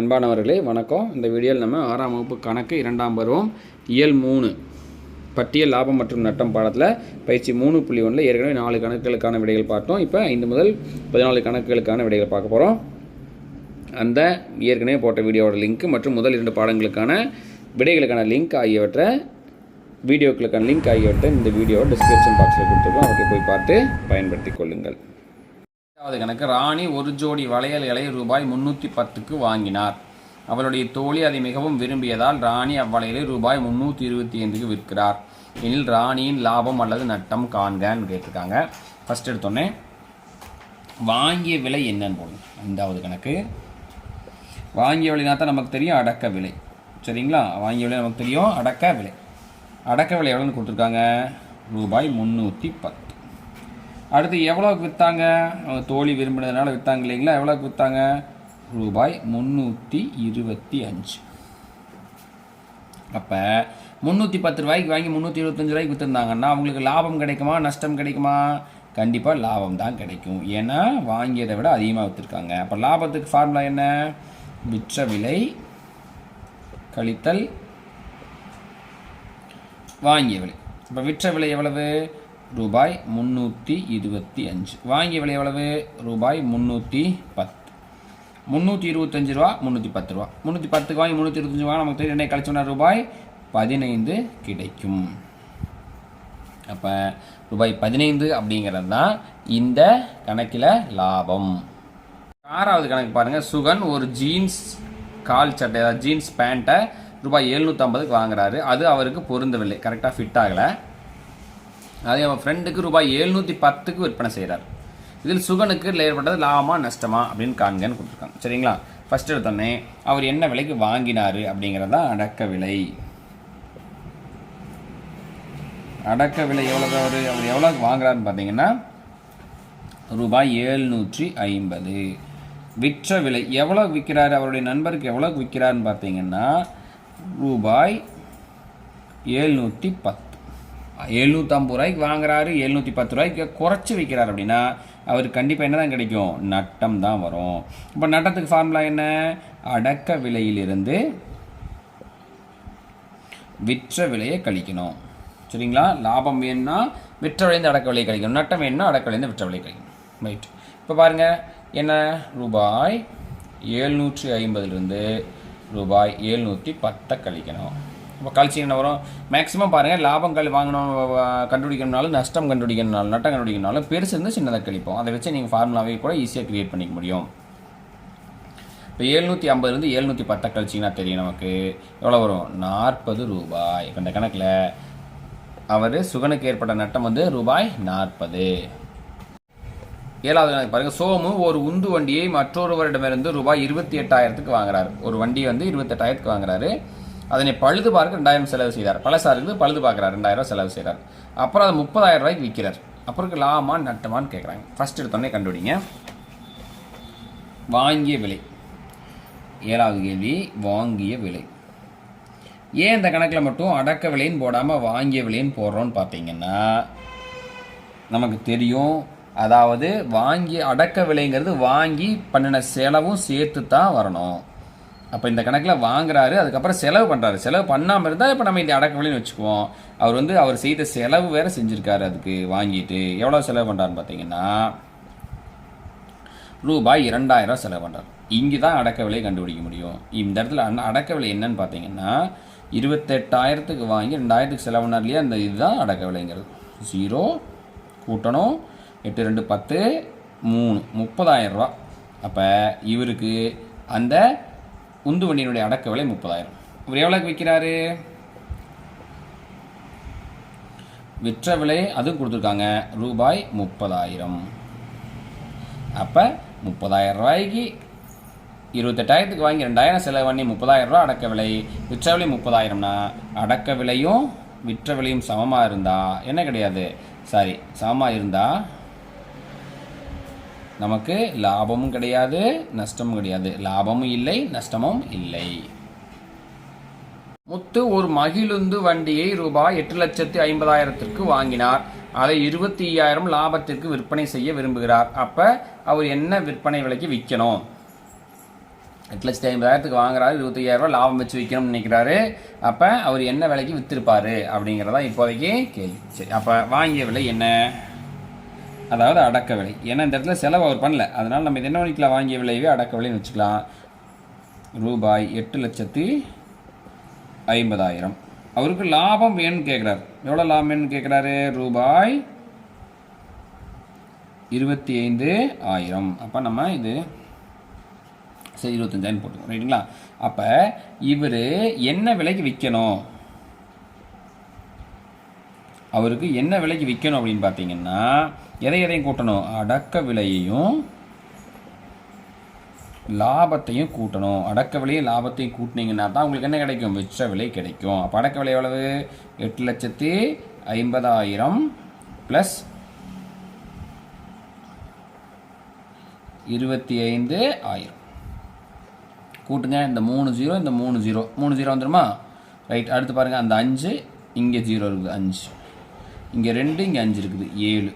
அன்பானவர்களே வணக்கம். இந்த வீடியோவில் நம்ம ஆறாம் வகுப்பு கணக்கு இரண்டாம் பருவம் இயல் மூணு. பட்டியல் லாபம் மற்றும் நட்டம் பாடத்தில் பயிற்சி மூணு புள்ளி ஒன்றில் ஏற்கனவே நாலு கணக்குகளுக்கான விடைகள் பார்த்தோம். இப்போ ஐந்து முதல் பதினாலு கணக்குகளுக்கான விடைகள் பார்க்க போகிறோம் அந்த ஏற்கனவே போட்ட வீடியோவோட லிங்க் மற்றும் முதல் இரண்டு பாடங்களுக்கான விடைகளுக்கான லிங்க் ஆகியவற்றை வீடியோக்களுக்கான லிங்க் ஆகியவற்றை இந்த வீடியோவை டிஸ்கிரிப்ஷன் பாக்ஸில் கொடுத்துருக்கோம். அவற்றை போய் பார்த்து பயன்படுத்தி கொள்ளுங்கள். இரண்டாவது கணக்கு ராணி ஒரு ஜோடி வளையல்களை ரூபாய் முன்னூற்றி பத்துக்கு வாங்கினார். அவளுடைய தோழி அதை மிகவும் விரும்பியதால் ராணி அவ்வளையலை ரூபாய் முந்நூற்றி இருபத்தி ஐந்துக்கு விற்கிறார். எனில் ராணியின் லாபம் அல்லது நட்டம் காண்கன்னு கேட்டிருக்காங்க. ஃபஸ்ட் எடுத்தோடனே வாங்கிய விலை என்னன்னு போடணும் ஐந்தாவது கணக்கு வாங்கிய விலைனா தான் நமக்கு தெரியும் அடக்க விலை. சரிங்களா? வாங்கிய விலை நமக்கு தெரியும் அடக்க விலை. அடக்க விலை எவ்வளோன்னு கொடுத்துருக்காங்க? ரூபாய் முந்நூற்றி பத்து. அடுத்து எவ்வளோக்கு விற்றாங்க அவங்க தோழி விரும்பினதுனால விற்றாங்க இல்லைங்களா? எவ்வளோக்கு விற்றாங்க ரூபாய் முந்நூற்றி இருபத்தி அஞ்சு. அப்போ முந்நூற்றி பத்து ரூபாய்க்கு வாங்கி முந்நூற்றி இருபத்தஞ்சு ரூபாய்க்கு விற்றுருந்தாங்கன்னா அவங்களுக்கு லாபம் கிடைக்குமா? நஷ்டம் கிடைக்குமா? கண்டிப்பாக லாபம் தான் கிடைக்கும். ஏன்னா வாங்கியதை விட அதிகமாக விற்றுருக்காங்க அப்போ லாபத்துக்கு ஃபார்முலா என்ன? விற்ற விலை கழித்தல் வாங்கிய விலை. இப்போ விற்ற விலை எவ்வளவு? ரூபாய் முந்நூற்றி இருபத்தி அஞ்சு. வாங்கிய விலை எவ்வளவு? ரூபாய் முந்நூற்றி பத்து. முந்நூற்றி இருபத்தஞ்சு ரூபா முந்நூற்றி பத்து ரூபா. முந்நூற்றி பத்துக்கு வாங்கி முந்நூற்றி இருபத்தஞ்சு ரூபா நமக்கு தெரியும் என்ன கழிச்சோன்னா ரூபாய் பதினைந்து கிடைக்கும். அப்போ ரூபாய் பதினைந்து அப்படிங்கிறது தான் இந்த கணக்கில் லாபம். ஆறாவது கணக்கு பாருங்கள் சுகன் ஒரு ஜீன்ஸ் கால் சட்டை ஜீன்ஸ் பேண்ட்டை ரூபாய் எழுநூற்றம்பதுக்கு வாங்குறாரு. அது அவருக்கு பொருந்தவில்லை. கரெக்டாக ஃபிட் ஆகலை. அதே அவன் ஃப்ரெண்டுக்கு ரூபாய் எழுநூற்றி பத்துக்கு விற்பனை செய்கிறார் இதில் சுகனுக்கு ஏற்பட்டது லாபமா நஷ்டமா அப்படின்னு காண்கன்னு கொடுத்துருக்காங்க. சரிங்களா? ஃபஸ்ட் எடுத்தோடனே அவர் என்ன விலைக்கு வாங்கினார் அப்படிங்கிறது தான் அடக்க விலை. அடக்க விலை எவ்வளோ அவர் அவர் எவ்வளோக்கு வாங்குறாருன்னு பார்த்தீங்கன்னா ரூபாய் ஏழ்நூற்றி ஐம்பது. விற்ற விலை எவ்வளோ விற்கிறாரு? அவருடைய நண்பருக்கு எவ்வளோக்கு விற்கிறாருன்னு பார்த்தீங்கன்னா ரூபாய் ஏழ்நூற்றி பத்து. எழுநூற்றம்பது ரூபாய்க்கு வாங்குறாரு எழுநூற்றி பத்து ரூபாய்க்கு குறைச்சி விற்கிறார் அப்படின்னா அவருக்கு கண்டிப்பாக என்ன தான் கிடைக்கும்? நட்டம் தான் வரும். இப்போ நட்டத்துக்கு ஃபார்முலா என்ன? அடக்க விலையிலிருந்து விற்ற விலையை கழிக்கணும். சரிங்களா? லாபம் வேணும்னா விற்ற விலைந்து அடக்க விலையை கழிக்கணும். நட்டம் வேணும்னா அடக்க விலைந்து விற்ற விலையை கழிக்கணும். ரைட் இப்போ பாருங்கள் என்ன ரூபாய்? ஏழ்நூற்றி ஐம்பதுலேருந்து ரூபாய் ஏழ்நூற்றி பத்தை கழிக்கணும். கழிச்சு என்ன வரும்? மேக்ஸிமம் பாருங்கள் லாபங்கள் வாங்கணும் கண்டுபிடிக்கணும்னாலும் நஷ்டம் கண்டுபிடிக்கணும்னாலும் நட்டம் கண்டுபிடிக்கணும்னாலும் பெருசு இருந்து சின்னதாக கழிப்போம். அதை வச்சு நீங்கள் ஃபார்முலாவே கூட ஈஸியாக கிரியேட் பண்ணிக்க முடியும். இப்போ எழுநூற்றி ஐம்பதுலேருந்து எழுநூற்றி பத்தை கழிச்சிங்கன்னா தெரியும் நமக்கு. எவ்வளோ வரும்? நாற்பது ரூபாய். இப்போ இந்த கணக்கில் அவர் சுகனுக்கு ஏற்பட்ட நட்டம் வந்து ரூபாய் நாற்பது. ஏழாவது கணக்கு பாருங்கள் சோமு ஒரு உந்து வண்டியை மற்றொருவரிடமிருந்து ரூபாய் இருபத்தி எட்டாயிரத்துக்கு வாங்குறாரு. ஒரு வண்டியை வந்து இருபத்தெட்டாயிரத்துக்கு வாங்குறாரு. அதனை பழுது பார்க்க ரெண்டாயிரம் செலவு செய்தார். பழசாக இருக்குது பழுது பார்க்குறாரு. ரெண்டாயிரம் செலவு செய்கிறார் அப்புறம் அது முப்பதாயிரம் ரூபாய்க்கு விற்கிறார். அப்புறம் லாமான் நட்டமான்னு கேட்குறாங்க ஃபர்ஸ்ட் எடுத்தோடனே கண்டுபிடிங்க. வாங்கிய விலை. ஏழாவது கேள்வி வாங்கிய விலை. ஏன் இந்த கணக்கில் மட்டும் அடக்க விலைன்னு போடாமல் வாங்கிய விலைன்னு போடுறோன்னு பார்த்தீங்கன்னா நமக்கு தெரியும். அதாவது வாங்கி அடக்க விலைங்கிறது வாங்கி பண்ணின செலவும் சேர்த்து தான் வரணும். அப்போ இந்த கணக்கில் வாங்குறாரு அதுக்கப்புறம் செலவு பண்ணுறாரு செலவு பண்ணாமல் இருந்தால் இப்போ நம்ம இந்த அடக்க வச்சுக்குவோம். அவர் வந்து அவர் செய்த செலவு வேற செஞ்சுருக்காரு அதுக்கு வாங்கிட்டு. எவ்வளோ செலவு பண்ணுறாருன்னு பார்த்தீங்கன்னா ரூபாய் இரண்டாயிரம் செலவு பண்ணுறாரு இங்கே தான் அடக்க விலையை கண்டுபிடிக்க முடியும். இந்த இடத்துல அண்ணா அடக்க விலை என்னன்னு பார்த்தீங்கன்னா இருபத்தெட்டாயிரத்துக்கு வாங்கி ரெண்டாயிரத்துக்கு செலவு பண்ணார் இல்லையா? அந்த இதுதான் அடக்க விலைங்கிறது ஜீரோ கூட்டணும் எட்டு ரெண்டு பத்து மூணு முப்பதாயிரம் ரூபா அப்போ இவருக்கு அந்த உந்து வண்டியினுடைய அடக்க விலை முப்பதாயிரம். இவர் எவ்வளோக்கு விற்கிறாரு? விற்ற விலை அதுவும் கொடுத்துருக்காங்க. ரூபாய் முப்பதாயிரம். அப்போ முப்பதாயிரம் ரூபாய்க்கு இருபத்தெட்டாயிரத்துக்கு வாங்கி ரெண்டாயிரம் செலவு பண்ணி முப்பதாயிரம் ரூபா அடக்க விலை. விற்ற விலை முப்பதாயிரம்னா அடக்க விலையும் விற்ற விலையும் சமமாக இருந்தால் என்ன கிடையாது? சாரி சமமாக இருந்தால் நமக்கு லாபமும் கிடையாது நஷ்டமும் கிடையாது. லாபமும் இல்லை நஷ்டமும் இல்லை. முத்து ஒரு மகிழுந்து வண்டியை ரூபாய் எட்டு லட்சத்தி ஐம்பதாயிரத்திற்கு வாங்கினார். அதை இருபத்தி ஐயாயிரம் லாபத்திற்கு விற்பனை செய்ய விரும்புகிறார். அப்ப அவர் என்ன விற்பனை விலைக்கு விற்கணும்? எட்டு லட்சத்தி ஐம்பதாயிரத்துக்கு வாங்குறாரு இருபத்தையாயிரரூவா லாபம் வச்சு விற்கணும்னு நினைக்கிறாரு. அப்போ அவர் என்ன விலைக்கு விற்றுருப்பாரு அப்படிங்கிறதா இப்போதைக்கு கேள்வி. சரி அப்போ வாங்கிய விலை என்ன? அதாவது அடக்க விலை. ஏன்னா இந்த இடத்துல செலவு அவர் பண்ணல. அதனால் நம்ம இது என்ன பண்ணிக்கலாம்? வாங்கிய விலையவே அடக்க விலைன்னு வச்சுக்கலாம். ரூபாய் எட்டு லட்சத்து ஐம்பதாயிரம். அவருக்கு லாபம் வேணும்னு கேட்குறாரு எவ்வளோ லாபம் வேணும்னு கேட்குறாரு ரூபாய் இருபத்தி ஐந்து ஆயிரம். அப்போ நம்ம இது சரி இருபத்தஞ்சாயிரம் போட்டுக்கோம். ரைட்டுங்களா? அப்போ இவர் என்ன விலைக்கு விற்கணும் அவருக்கு என்ன விலைக்கு விற்கணும் அப்படின்னு பார்த்தீங்கன்னா எதை எதையும் கூட்டணும்? அடக்க விலையையும் லாபத்தையும் கூட்டணும். அடக்க விலையும் லாபத்தையும் கூட்டினீங்கன்னா தான் உங்களுக்கு என்ன கிடைக்கும்? விற்ற விலை கிடைக்கும். அப்போ அடக்க விலை எவ்வளவு? எட்டு லட்சத்தி ஐம்பதாயிரம் ப்ளஸ் இருபத்தி ஐந்து ஆயிரம். கூட்டுங்க. இந்த மூணு ஜீரோ இந்த மூணு ஜீரோ மூணு ஜீரோ வந்துடுமா ரைட் அடுத்து பாருங்கள் அந்த அஞ்சு இங்கே ஜீரோ இருக்குது. அஞ்சு. இங்கே ரெண்டு இங்கே அஞ்சு இருக்குது. ஏழு.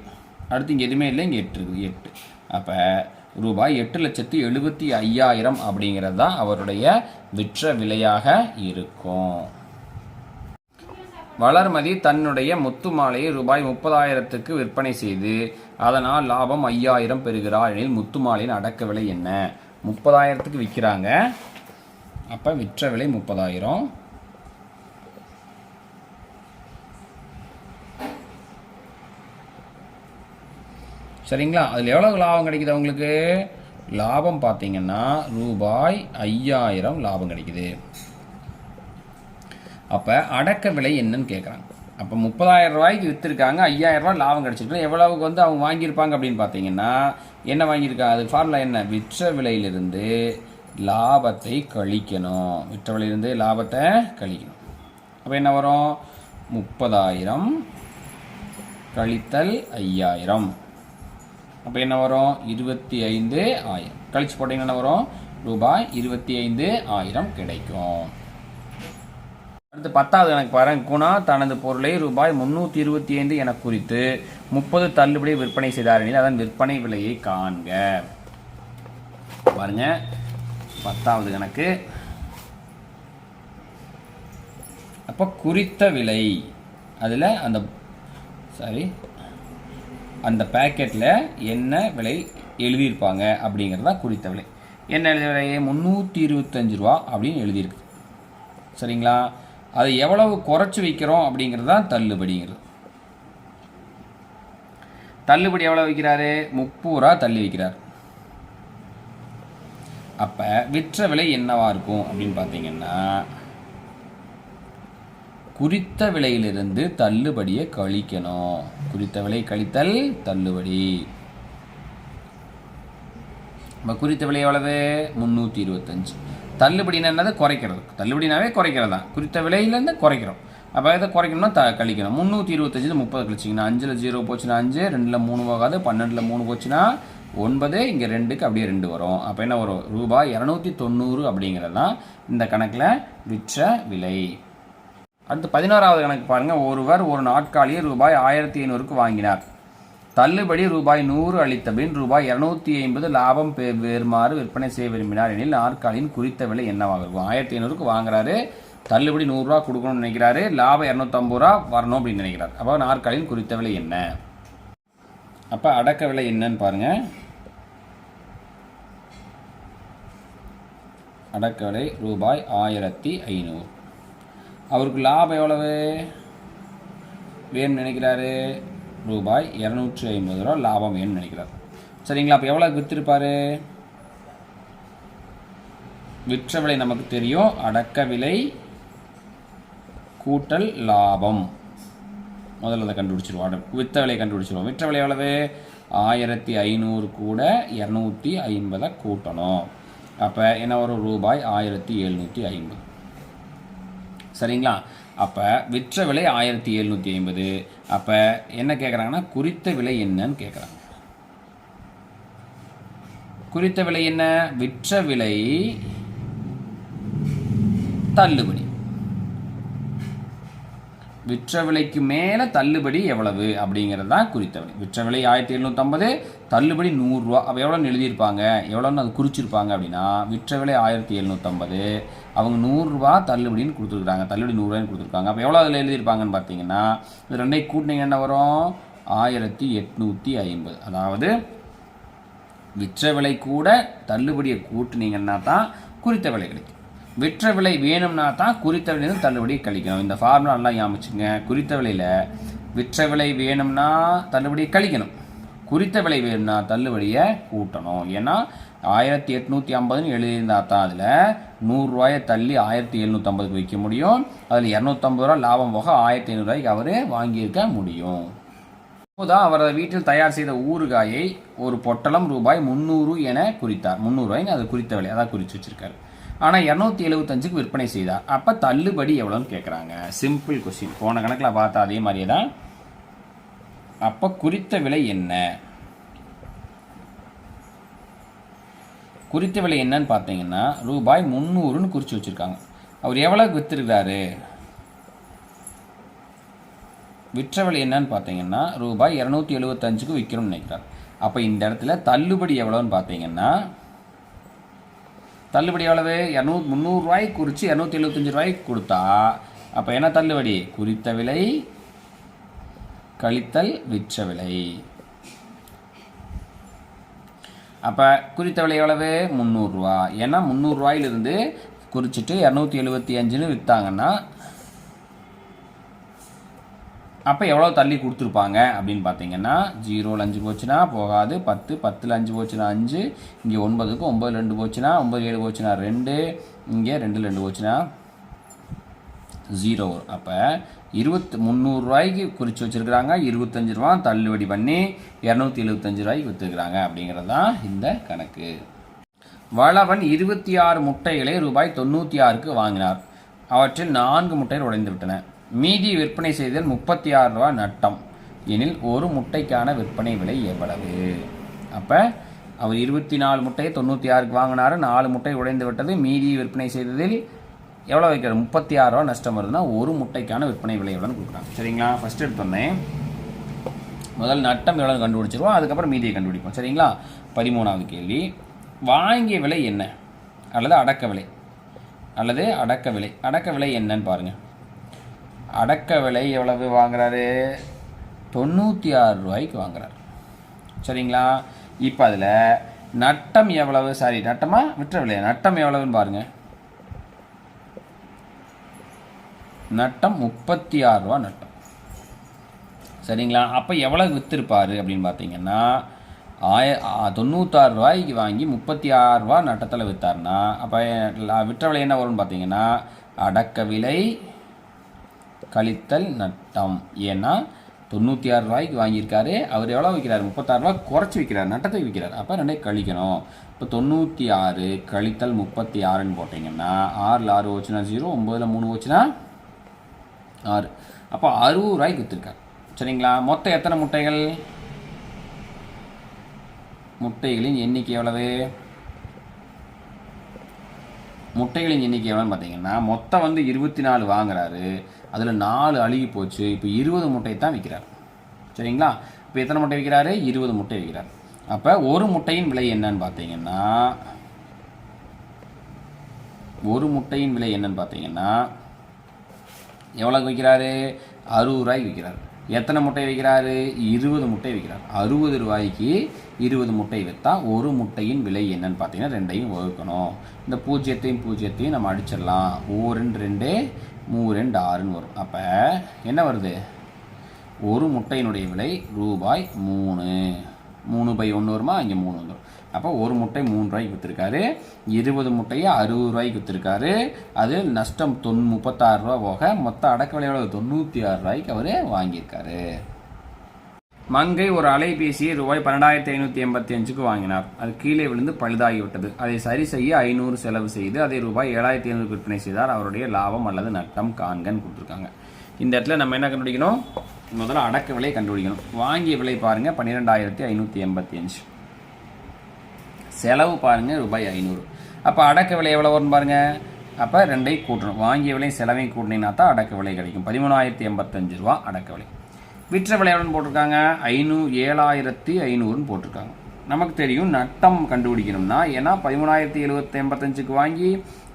அடுத்து இங்கே எதுவுமே இல்லை இங்கே எட்டு இருக்குது. எட்டு. அப்போ ரூபாய் எட்டு லட்சத்தி எழுபத்தி ஐயாயிரம் அப்படிங்கிறது தான் அவருடைய விற்ற விலையாக இருக்கும். வளர்மதி தன்னுடைய முத்து மாலையை ரூபாய் முப்பதாயிரத்துக்கு விற்பனை செய்து அதனால் லாபம் ஐயாயிரம் பெறுகிறார் எனில் முத்து மாலையின் அடக்க விலை என்ன? முப்பதாயிரத்துக்கு விற்கிறாங்க. அப்போ விற்ற விலை முப்பதாயிரம். சரிங்களா? அதில் எவ்வளோ லாபம் கிடைக்குது அவங்களுக்கு? லாபம் பார்த்தீங்கன்னா ரூபாய் ஐயாயிரம் லாபம் கிடைக்குது. அப்போ அடக்க விலை என்னன்னு கேட்குறாங்க அப்போ முப்பதாயிரம் ரூபாய்க்கு விற்றுருக்காங்க ஐயாயிரம் ரூபாய் லாபம் கிடச்சிருக்கு. எவ்வளவுக்கு வந்து அவங்க வாங்கியிருப்பாங்க அப்படின்னு பார்த்தீங்கன்னா என்ன வாங்கியிருக்காங்க அது ஃபார்முலா என்ன? விற்ற விலையிலிருந்து லாபத்தை கழிக்கணும். விற்ற விலையிலிருந்து லாபத்தை கழிக்கணும். அப்போ என்ன வரும்? முப்பதாயிரம் கழித்தல் ஐயாயிரம். அப்போ என்ன வரும்? இருபத்தி ஐந்து ஆயிரம். கழிச்சு போட்டிங்கன்னா என்ன வரும்? ரூபாய் இருபத்தி ஐந்து ஆயிரம் கிடைக்கும். அடுத்து பத்தாவது எனக்கு பாருங்க. குணா தனது பொருளை ரூபாய் முந்நூற்றி இருபத்தி ஐந்து என குறித்து முப்பது தள்ளுபடி விற்பனை செய்தார் எனில் அதன் விற்பனை விலையை காண்க. பாருங்க. பத்தாவது கணக்கு. அப்போ குறித்த விலை. அதில் அந்த சாரி அந்த பேக்கெட்டில் என்ன விலை எழுதியிருப்பாங்க அப்படிங்கிறது தான் குறித்த விலை. என்ன எழுதிய விலை முந்நூற்றி இருபத்தஞ்சு ரூபா அப்படின்னு எழுதியிருக்கு. சரிங்களா? அது எவ்வளவு குறைச்சி வைக்கிறோம் அப்படிங்கிறது தான் தள்ளுபடிங்கிறது. தள்ளுபடி எவ்வளோ வைக்கிறாரு? முப்பது ரூபா தள்ளி வைக்கிறார். அப்போ விற்ற விலை என்னவாக இருக்கும் அப்படின்னு பார்த்தீங்கன்னா குறித்த விலையிலிருந்து தள்ளுபடியை கழிக்கணும். குறித்த விலை கழித்தல் தள்ளுபடி. நம்ம குறித்த விலை எவ்வளவு? முந்நூற்றி இருபத்தஞ்சு. தள்ளுபடினா என்னது? குறைக்கிறது. தள்ளுபடினாவே குறைக்கிறது தான். குறித்த விலையிலேருந்து குறைக்கிறோம். அப்போ இதை குறைக்கணும்னா த கழிக்கணும். முந்நூற்றி இருபத்தஞ்சு முப்பது கழிச்சிங்கன்னா அஞ்சில் ஜீரோ போச்சுன்னா அஞ்சு ரெண்டில் மூணு போகாது பன்னெண்டில் மூணு போச்சுன்னா ஒன்பது இங்கே ரெண்டுக்கு அப்படியே ரெண்டு வரும். அப்போ என்ன வரும்? ரூபாய் இரநூத்தி தொண்ணூறு அப்படிங்கிறது தான் இந்த கணக்கில் விற்ற விலை. அடுத்து பதினோராவது கணக்கு பாருங்கள் ஒருவர் ஒரு நாட்காலியை ரூபாய் ஆயிரத்தி ஐநூறுக்கு வாங்கினார். தள்ளுபடி ரூபாய் நூறு அளித்த பின் ரூபாய் இரநூத்தி ஐம்பது லாபம் பெ வேறுமாறு விற்பனை செய்ய விரும்பினார். எனில் நாற்காலியின் குறித்த விலை என்னவாக இருக்கும்? ஆயிரத்தி ஐநூறுக்கு வாங்குறாரு. தள்ளுபடி நூறுரூவா கொடுக்கணும்னு நினைக்கிறாரு. லாபம் இரநூத்தம்பது ரூபா வரணும் அப்படின்னு நினைக்கிறார். அப்போ நாற்காலியின் குறித்த விலை என்ன? அப்போ அடக்க விலை என்னன்னு பாருங்கள் அடக்க விலை ரூபாய் ஆயிரத்தி ஐநூறு. அவருக்கு லாபம் எவ்வளவு? வேணும்னு நினைக்கிறாரு. ரூபாய் இரநூற்றி ஐம்பது ரூபா லாபம் வேணும்னு நினைக்கிறார். சரிங்களா? அப்போ எவ்வளோ விற்றுருப்பார் விற்ற விலை நமக்கு தெரியும். அடக்க விலை கூட்டல் லாபம். முதல்ல அதை கண்டுபிடிச்சிருவோம். விற்ற வித்த விலை கண்டுபிடிச்சிருவோம். விற்ற விலை எவ்வளவு? ஆயிரத்தி ஐநூறு கூட இரநூத்தி ஐம்பதை கூட்டணும். அப்போ என்ன வரும்? ரூபாய் ஆயிரத்தி எழுநூற்றி ஐம்பது. சரிங்களா? அப்போ விற்ற விலை ஆயிரத்தி எழுநூற்றி ஐம்பது. அப்போ என்ன கேட்குறாங்கன்னா குறித்த விலை என்னன்னு கேட்குறாங்க குறித்த விலை என்ன? விற்ற விலை தள்ளுபடி. விற்ற விலைக்கு மேலே தள்ளுபடி எவ்வளவு அப்படிங்கிறது தான் குறித்த விலை விற்ற விலை ஆயிரத்தி எழுநூற்றம்பது தள்ளுபடி நூறுரூவா அப்போ எவ்வளோன்னு எழுதியிருப்பாங்க? எவ்வளோன்னு அது குறிச்சிருப்பாங்க அப்படின்னா விற்ற விலை ஆயிரத்தி எழுநூற்றம்பது அவங்க நூறுரூவா தள்ளுபடின்னு கொடுத்துருக்காங்க தள்ளுபடி நூறுரூவான்னு கொடுத்துருக்காங்க. அப்போ எவ்வளோ அதில் எழுதியிருப்பாங்கன்னு பார்த்தீங்கன்னா இது ரெண்டையும் கூட்டினீங்க என்ன வரும்? ஆயிரத்தி எட்நூற்றி ஐம்பது. அதாவது விற்ற விலை கூட தள்ளுபடியை கூட்டினீங்கன்னா தான் குறித்த விலை கிடைக்கும். விற்ற விலை வேணும்னா தான் குறித்த விலையிலிருந்து தள்ளுபடி கழிக்கணும். இந்த ஃபார்முலா நல்லா ஞாபகம் குறித்த விலையில் விற்ற விலை வேணும்னா தள்ளுபடியை கழிக்கணும். குறித்த விலை வேணும்னா தள்ளுபடியை கூட்டணும். ஏன்னா ஆயிரத்தி எட்நூற்றி ஐம்பதுன்னு எழுதியிருந்தா தான் அதில் நூறுரூவாயை தள்ளி ஆயிரத்தி எழுநூற்றம்பதுக்கு விற்க முடியும். அதில் இரநூத்தம்பது ரூபா லாபம் போக ஆயிரத்தி ஐநூறுரூவாய்க்கு அவர் வாங்கியிருக்க முடியும். அப்போதான் அவரது வீட்டில் தயார் செய்த ஊறுகாயை ஒரு பொட்டலம் ரூபாய் முந்நூறு என குறித்தார். முந்நூறுரூவாய்ங்க அது குறித்த விலை. அதான் குறித்து வச்சிருக்காரு. ஆனால் இரநூத்தி எழுபத்தஞ்சுக்கு விற்பனை செய்தார் அப்போ தள்ளுபடி எவ்வளோன்னு கேட்குறாங்க சிம்பிள் கொஸ்டின் போன கணக்கில் பார்த்தா அதே மாதிரியே தான். அப்போ குறித்த விலை என்ன? குறித்த விலை என்னன்னு பார்த்தீங்கன்னா ரூபாய் முந்நூறுன்னு குறித்து வச்சுருக்காங்க. அவர் எவ்வளோக்கு விற்றுருக்காரு விற்ற விலை என்னன்னு பார்த்தீங்கன்னா ரூபாய் இரநூத்தி எழுபத்தஞ்சுக்கு விற்கிறோம்னு நினைக்கிறார். அப்போ இந்த இடத்துல தள்ளுபடி எவ்வளோன்னு பார்த்தீங்கன்னா தள்ளுபடி எவ்வளவு? இரநூ முந்நூறுரூவாய்க்கு குறித்து இரநூத்தி எழுபத்தஞ்சு ரூபாய்க்கு கொடுத்தா அப்போ என்ன தள்ளுபடி? குறித்த விலை கழித்தல் விற்ற விலை. அப்போ குறித்த விலை எவ்வளவு? முந்நூறுரூவா ஏன்னா முந்நூறுரூவாயிலிருந்து குறிச்சிட்டு இரநூத்தி எழுபத்தி அஞ்சுன்னு விற்றாங்கன்னா அப்போ எவ்வளோ தள்ளி கொடுத்துருப்பாங்க அப்படின்னு பார்த்தீங்கன்னா ஜீரோவில் அஞ்சு போச்சுன்னா போகாது. பத்து பத்தில் அஞ்சு போச்சுன்னா அஞ்சு இங்கே ஒன்பதுக்கு ஒம்பது ரெண்டு போச்சுன்னா ஒம்பது ஏழு போச்சுன்னா ரெண்டு இங்கே ரெண்டு ரெண்டு போச்சுன்னா ஜீரோ வரும் அப்போ இருபத்து முந்நூறுரூவாய்க்கு குறித்து வச்சுருக்குறாங்க. இருபத்தஞ்சு ரூபா தள்ளுபடி பண்ணி இரநூத்தி எழுபத்தஞ்சு ரூபாய்க்கு விற்றுக்கிறாங்க அப்படிங்கிறது தான் இந்த கணக்கு. வளவன் இருபத்தி ஆறு முட்டைகளை ரூபாய் தொண்ணூற்றி ஆறுக்கு வாங்கினார். அவற்றில் நான்கு முட்டைகள் உடைந்து விட்டன. மீதி விற்பனை செய்தல் முப்பத்தி ஆறு ரூபா நட்டம். எனில் ஒரு முட்டைக்கான விற்பனை விலை எவ்வளவு? அப்போ அவர் இருபத்தி நாலு முட்டையை தொண்ணூற்றி ஆறுக்கு வாங்கினாரு. நாலு முட்டை உடைந்து விட்டது. மீதி விற்பனை செய்ததில் எவ்வளோ வைக்கிறார்? முப்பத்தி ஆறு ரூபா நஷ்டம் வருதுன்னா ஒரு முட்டைக்கான விற்பனை விலை எவ்வளோன்னு கொடுக்குறாங்க. சரிங்களா? ஃபஸ்ட் எடுத்தோடனே முதல் நட்டம் எவ்வளோ கண்டுபிடிச்சிருவோம். அதுக்கப்புறம் மீதியை கண்டுபிடிப்போம். சரிங்களா? பதிமூணாவது கேள்வி. வாங்கிய விலை என்ன? அல்லது அடக்க விலை? அல்லது அடக்க விலை? அடக்க விலை என்னன்னு பாருங்கள் அடக்க விலை எவ்வளவு வாங்குறாரு? தொண்ணூற்றி ஆறு ரூபாய்க்கு வாங்குறாரு. சரிங்களா? இப்போ அதில் நட்டம் எவ்வளவு? சாரி நட்டமாக விற்ற விலை நட்டம் எவ்வளவுன்னு பாருங்கள் நட்டம் முப்பத்தி ஆறு ரூபா நட்டம். சரிங்களா? அப்போ எவ்வளவு விற்றுருப்பார் அப்படின்னு பார்த்தீங்கன்னா ஆய ஆ- தொண்ணூத்தாறு ரூபாய்க்கு வாங்கி முப்பத்தி ஆறு ரூபா நட்டத்தில் விற்றாருன்னா அப்போ விற்ற விலை என்ன வரும்னு பார்த்தீங்கன்னா அடக்க விலை கழித்தல் நட்டம். ஏன்னா தொண்ணூற்றி ஆறு ரூபாய்க்கு வாங்கியிருக்காரு. அவர் எவ்வளோ விற்கிறார் முப்பத்தாறு ரூபாய் குறைச்சி விற்கிறார் நட்டத்தை விற்கிறார் அப்போ ரெண்டே கழிக்கணும். இப்போ தொண்ணூற்றி ஆறு கழித்தல் முப்பத்தி ஆறுன்னு போட்டிங்கன்னா ஆறில் ஆறு ஓச்சுனா ஜீரோ ஒம்பதில் மூணு ஓச்சுனா ஆறு. அப்போ அறுபது ரூபாய்க்கு விற்றுருக்கார் சரிங்களா? மொத்தம் எத்தனை முட்டைகள்? முட்டைகளின் எண்ணிக்கை எவ்வளவு? முட்டைகளின் எண்ணிக்கை எவ்வளோன்னு பார்த்தீங்கன்னா மொத்தம் வந்து இருபத்தி நாலு வாங்குறாரு. அதில் நாலு அழுகி போச்சு. இப்போ இருபது முட்டை தான் விற்கிறார் சரிங்களா? இப்போ எத்தனை முட்டை விற்கிறாரு இருபது முட்டை விற்கிறார் அப்போ ஒரு முட்டையின் விலை என்னன்னு பார்த்தீங்கன்னா ஒரு முட்டையின் விலை என்னன்னு பார்த்தீங்கன்னா எவ்வளோக்கு விற்கிறாரு அறுபது ரூபாய்க்கு விற்கிறார் எத்தனை முட்டை விற்கிறாரு இருபது முட்டை விற்கிறார் அறுபது ரூபாய்க்கு இருபது முட்டை விற்றா ஒரு முட்டையின் விலை என்னன்னு பார்த்தீங்கன்னா ரெண்டையும் வகுக்கணும். இந்த பூஜ்ஜியத்தையும் பூஜ்ஜியத்தையும் நம்ம அடிச்சிடலாம். ஓ ரெண்டு ரெண்டு. மூ ரெண்டு ஆறுன்னு வரும். அப்போ என்ன வருது? ஒரு முட்டையினுடைய விலை ரூபாய் மூணு. மூணு பை ஒன்று வருமா? இங்கே மூணு வந்துடும் அப்போ ஒரு முட்டை மூணு ரூபாய்க்கு விற்றுருக்காரு இருபது முட்டையை அறுபது ரூபாய்க்கு விற்றுருக்காரு அது நஷ்டம் தொன் முப்பத்தாறு ரூபா போக மொத்த அடக்க விலையோட தொண்ணூற்றி ஆறு ரூபாய்க்கு அவர் வாங்கியிருக்காரு. மங்கை ஒரு அலைபேசியை ரூபாய் பன்னெண்டாயிரத்தி ஐநூற்றி எண்பத்தி அஞ்சுக்கு வாங்கினார். அது கீழே விழுந்து பழுதாகிவிட்டது. அதை சரி செய்ய ஐநூறு செலவு செய்து அதை ரூபாய் ஏழாயிரத்தி ஐநூறு விற்பனை செய்தார். அவருடைய லாபம் அல்லது நட்டம் காண்கன்னு கொடுத்துருக்காங்க. இந்த இடத்துல நம்ம என்ன கண்டுபிடிக்கணும்? முதல்ல அடக்க விலையை கண்டுபிடிக்கணும். வாங்கிய விலை பாருங்கள் பன்னிரெண்டாயிரத்தி ஐநூற்றி எண்பத்தி அஞ்சு. செலவு பாருங்கள் ரூபாய் ஐநூறு. அப்போ அடக்க விலை எவ்வளோ வரும்னு பாருங்கள் அப்போ ரெண்டையும் கூட்டணும். வாங்கிய விலையும் செலவையும் கூட்டினீங்கன்னா தான் அடக்க விலை கிடைக்கும். பதிமூணாயிரத்தி எண்பத்தஞ்சு ரூபா அடக்க விலை. விற்ற விலை போட்டிருக்காங்க. ஐநூ ஏழாயிரத்தி ஐநூறுன்னு போட்டிருக்காங்க. நமக்கு தெரியும் நட்டம் கண்டுபிடிக்கணும்னா ஏன்னா பதிமூணாயிரத்தி எழுபத்தி எண்பத்தஞ்சுக்கு வாங்கி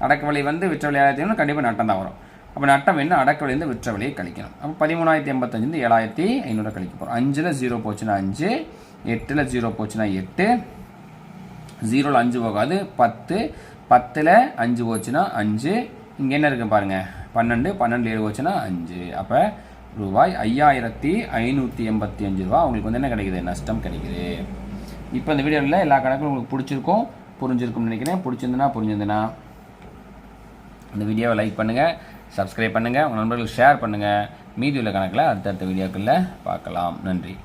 அடக்க விலை வந்து விற்ற விலை கண்டிப்பாக நட்டம் தான் வரும். அப்போ நட்டம் என்ன? அடக்க விலையிருந்து விற்ற விலையை கழிக்கணும். அப்போ பதிமூணாயிரத்தி எண்பத்தஞ்சுலேருந்து ஏழாயிரத்தி ஐநூறு கழிக்க போகிறோம் அஞ்சில் ஜீரோ போச்சுன்னா அஞ்சு எட்டில் ஜீரோ போச்சுன்னா எட்டு ஜீரோவில் அஞ்சு போகாது பத்து பத்தில் அஞ்சு போச்சுன்னா அஞ்சு. இங்கே என்ன இருக்குது பாருங்கள் பன்னெண்டு பன்னெண்டு ஏழு போச்சுன்னா அஞ்சு. அப்போ ரூபாய் ஐயாயிரத்தி ஐநூற்றி எண்பத்தி அஞ்சு ரூபா. உங்களுக்கு வந்து என்ன கிடைக்குது? நஷ்டம் கிடைக்குது. இப்போ இந்த வீடியோவில் எல்லா கணக்கும் உங்களுக்கு பிடிச்சிருக்கும் புரிஞ்சிருக்கும்னு நினைக்கிறேன். பிடிச்சிருந்துன்னா புரிஞ்சிருந்துன்னா இந்த வீடியோவை லைக் பண்ணுங்கள் சப்ஸ்கிரைப் பண்ணுங்கள் உங்கள் நண்பர்கள் ஷேர் பண்ணுங்கள் மீதி உள்ள கணக்கில் அடுத்தடுத்த வீடியோக்களில் பார்க்கலாம். நன்றி.